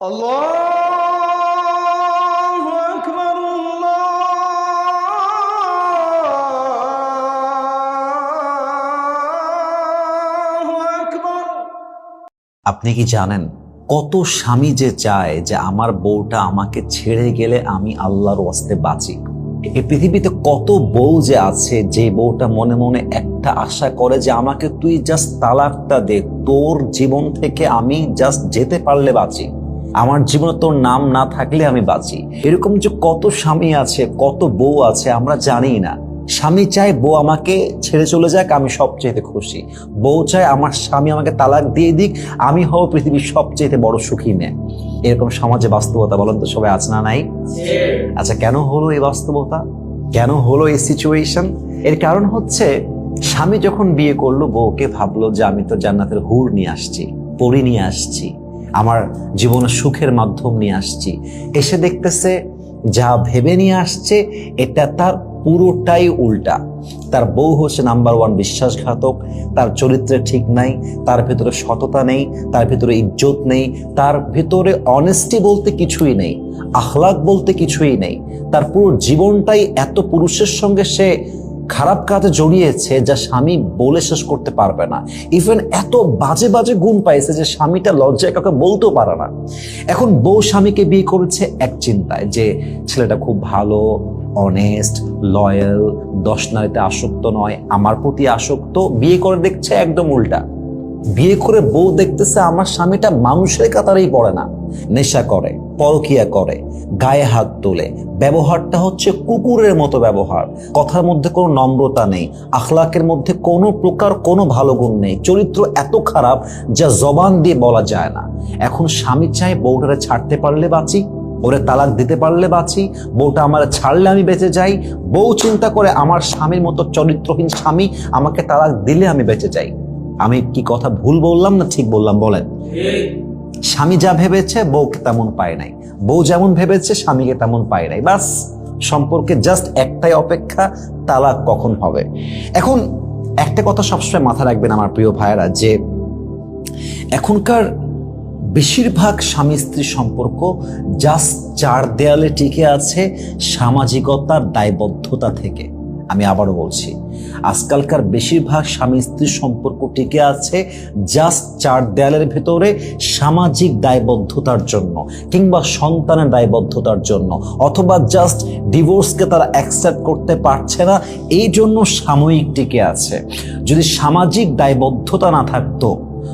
الله أكبر الله أكبر আপনি কি জানেন কত স্বামী যে চায় যে আমার বউটা আমাকে ছেড়ে গেলে আমি আল্লাহর ওয়াস্তে বাঁচি এই পৃথিবীতে কত বউ যে আছে যে বউটা মনে মনে একটা আশা করে যে আমাকে তুই জাস্ট তালাকটা দে তোর জীবন থেকে আমি জাস্ট যেতে পারলে বাঁচি আমার জীবনে তোর নাম না থাকলে আমি বাঁচি। এরকম যে কত স্বামী আছে, কত বউ আছে, আমরা জানি না। স্বামী চায় বউ আমাকে ছেড়ে চলে যাক, আমি সবচেয়ে খুশি। বউ চায় আমার স্বামী আমাকে তালাক দিয়ে দিক, আমি হব পৃথিবীর সবচেয়ে বড় সুখী নেয় এরকম সমাজে বাস্তবতা বলেন তো সবাই, আছে না নাই? আচ্ছা কেন হলো এই বাস্তবতা? কেন হলো এই সিচুয়েশন এর কারণ হচ্ছে, স্বামী যখন বিয়ে করল, বউকে ভাবলো যে আমি তো জান্নাতের হুর নিয়ে আসছি, পরি নিয়ে আসছি। আমার জীবনে সুখের মাধ্যম নিয়ে আসছি। এসে দেখতেছে, যা ভেবে নিয়ে আসছে, এটা তার পুরোটাই উল্টা। তার বউ হচ্ছে নাম্বার ওয়ান বিশ্বাসঘাতক, তার চরিত্রে ঠিক নাই, তার ভিতরে সততা নেই, তার ভিতরে ইজ্জত নেই, তার ভিতরে অনেস্টি বলতে কিছুই নেই আখলাক বলতে কিছুই নেই। তার পুরো জীবনটাই এত পুরুষের সঙ্গে সে খারাপ কাজে জড়িয়েছে যা স্বামী বলে শেষ করতে পারবে না। ইভেন এত বাজে বাজে গুণ পাইছে যে স্বামীটা লজ্জায় কাউকে বলতেও পারে না। এখন বউ স্বামীকে বিয়ে করেছে এক চিন্তায় যে ছেলেটা খুব ভালো অনেস্ট লয়াল দশ নারীতে আসক্ত নয়, আমার প্রতি আসক্ত, বিয়ে করে দেখছে একদম উল্টা। বিয়ে করে বউ দেখতেছে আমার স্বামীটা মানুষের কাতারেই পড়ে না। নেশা করে, পরকিয়া করে, গায়ে হাত তোলে। ব্যবহারটা হচ্ছে কুকুরের মতো ব্যবহার। কথার মধ্যে কোনো নম্রতা নেই, আখলাকের মধ্যে কোনো প্রকার কোনো ভালো গুণ নেই। চরিত্র এত খারাপ যা জবান দিয়ে বলা যায় না। এখন স্বামী চায় বউটারে ছাড়তে পারলে বাঁচি, ওরে তালাক দিতে পারলে বাঁচি, বউটা আমার ছাড়লে আমি বেঁচে যাই। বউ চিন্তা করে আমার স্বামীর মতো চরিত্রহীন স্বামী আমাকে তালাক দিলে আমি বেঁচে যাই। আমি কি কথা ভুল বললাম না ঠিক বললাম বলেন? স্বামী যা ভেবেছে বউকে তেমন পায় নাই। বউ যেমন ভেবেছে স্বামীকে তেমন পায় নাই। বাস, সম্পর্কে জাস্ট একটাই অপেক্ষা, তালাক কখন হবে? এখন একটা কথা সবসময় মাথা রাখবেন আমার প্রিয় ভাইয়েরা, যে এখনকার বেশিরভাগ স্বামী স্ত্রী সম্পর্ক জাস্ট চার দেয়ালে টিকে আছে সামাজিকতার দায়বদ্ধতা থেকে। আমি আবারও বলছি, আজকালকার বেশিরভাগ স্বামী স্ত্রীর সম্পর্ক টিকে আছে জাস্ট চার দেয়ালের ভেতরে সামাজিক দায়বদ্ধতার জন্য কিংবা সন্তানের দায়বদ্ধতার জন্য অথবা জাস্ট ডিভোর্সকে তারা অ্যাকসেপ্ট করতে পারছে না, এই জন্য সাময়িক টিকে আছে। যদি সামাজিক দায়বদ্ধতা না থাকতো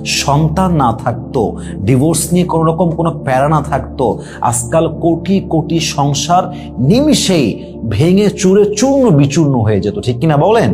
সন্তান না থাকতো ডিভোর্স নিয়ে কোনো রকম কোনো প্যারা না থাকতো আজকাল কোটি কোটি সংসার নিমিষেই ভেঙে চুরে চূর্ণ বিচূর্ণ হয়ে যেত ঠিক কিনা বলেন?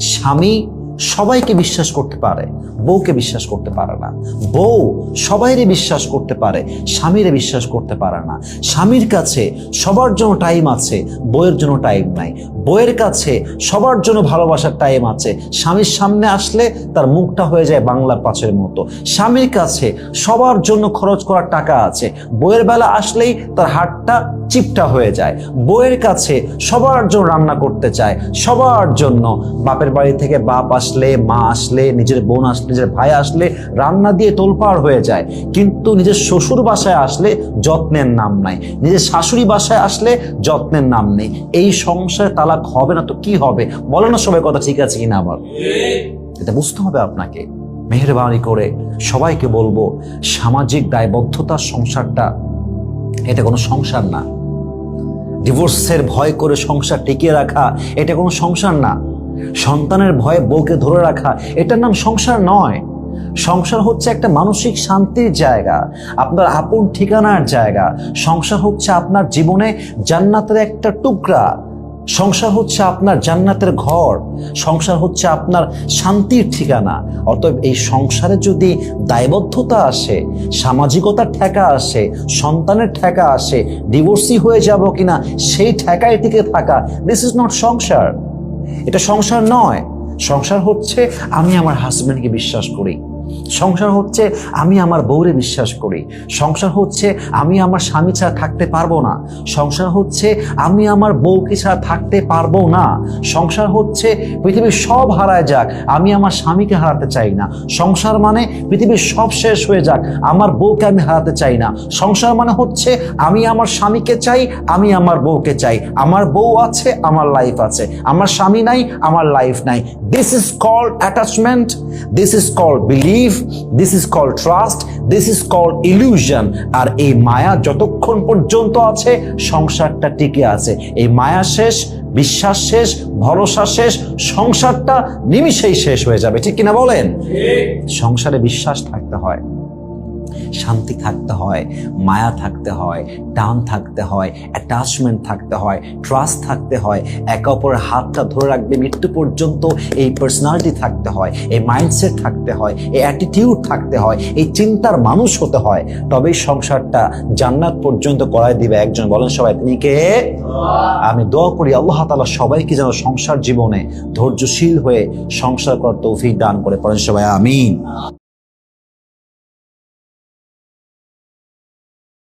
স্বামী সবাইকে বিশ্বাস করতে পারে, বউকে বিশ্বাস করতে পারে না। বউ সবাইরে বিশ্বাস করতে পারে, স্বামীরে বিশ্বাস করতে পারে না। স্বামীর কাছে সবার জন্য টাইম আছে বইয়ের জন্য টাইম নাই। বইয়ের কাছে সবার জন্য ভালোবাসার টাইম আছে। স্বামীর সামনে আসলে তার মুখটা হয়ে যায় বাংলার পাঁচের মতো। স্বামীর কাছে সবার জন্য খরচ করার টাকা আছে। বইয়ের বেলা আসলেই তার হাতটা চিপটা হয়ে যায়। বইয়ের কাছে সবার জন্য রান্না করতে চায়। সবার জন্য বাপের বাড়ি থেকে বাপ আসলে মা আসলে, নিজের বোন আসলে, নিজের ভাই আসলে রান্না দিয়ে তোলপাড় হয়ে যায়। কিন্তু নিজের শ্বশুর বাসায় আসলে যত্নের নাম নাই। নিজের শাশুড়ি বাসায় আসলে যত্নের নাম নেই। এই সংসার তালাক হবে না তো কি হবে? বলো না সবাই কথা ঠিক আছে কিনা আবার? এটা বুঝতে হবে আপনাকে। মেহরবানি করে সবাইকে বলব, সামাজিক দায়বদ্ধতার সংসারটা, এটা কোনো সংসার না। ডিভোর্সের ভয় করে সংসার টিকিয়ে রাখা, এটা কোনো সংসার না। সন্তানের ভয়ে বউকে ধরে রাখা, এটার নাম সংসার নয়। সংসার হচ্ছে একটা মানসিক শান্তির জায়গা, আপনার আপন ঠিকানার জায়গা। সংসার হচ্ছে আপনার জীবনে জান্নাতের একটা টুকরা। সংসার হচ্ছে আপনার জান্নাতের ঘর। সংসার হচ্ছে আপনার শান্তির ঠিকানা। অতএব এই সংসারে যদি দায়বদ্ধতা আসে, সামাজিকতার ঠেকা আসে, সন্তানের ঠেকা আসে, ডিভোর্সি হয়ে যাব কিনা, সেই ঠেকায় টিকে থাকা দিস ইজ নট সংসার। এটা সংসার নয়। সংসার হচ্ছে আমি আমার হাজব্যান্ডকে বিশ্বাস করি। সংসার হচ্ছে আমি আমার বউরে বিশ্বাস করি। সংসার হচ্ছে আমি আমার স্বামী ছাড়া থাকতে পারব না। সংসার হচ্ছে আমি আমার বউকে ছাড়া থাকতে পারব না। সংসার হচ্ছে পৃথিবীর সব হারায় যাক, আমি আমার স্বামীকে হারাতে চাই না। সংসার মানে পৃথিবীর সব শেষ হয়ে যাক, আমার বউকে আমি হারাতে চাই না। সংসার মানে হচ্ছে আমি আমার স্বামীকে চাই, আমি আমার বউকে চাই। আমার বউ আছে, আমার লাইফ আছে। আমার স্বামী নাই, আমার লাইফ নাই। This is called attachment this is called believe this is call trust this is call illusion আর এই মায়া যতক্ষণ পর্যন্ত আছে সংসারটা টিকে আছে। এই মায়া শেষ বিশ্বাস শেষ ভরসা শেষ সংসারটা নিমিষেই শেষ হয়ে যাবে। ঠিক কিনা বলেন? সংসারে বিশ্বাস থাকতে হয়। শান্তি থাকতে হয়, মায়া থাকতে হয়, টান থাকতে হয় অ্যাটাচমেন্ট থাকতে হয় ট্রাস্ট থাকতে হয়, একে অপরের হাতটা ধরে রাখবে, মৃত্যু পর্যন্ত এই পার্সোনালিটি থাকতে হয়, এই মাইন্ডসেট থাকতে হয়, এই অ্যাটিটিউড থাকতে হয়, এই চিন্তার মানুষ হতে হয়। তবেই সংসারটা জান্নাত পর্যন্ত করায় দিবে একজন। বলেন সবাই, তিনি কে? আমি দোয়া করি আল্লাহ তালা সবাইকে যেন সংসার জীবনে ধৈর্যশীল হয়ে সংসার করার তৌফিক দান করে। পড়েন সবাই, আমিন।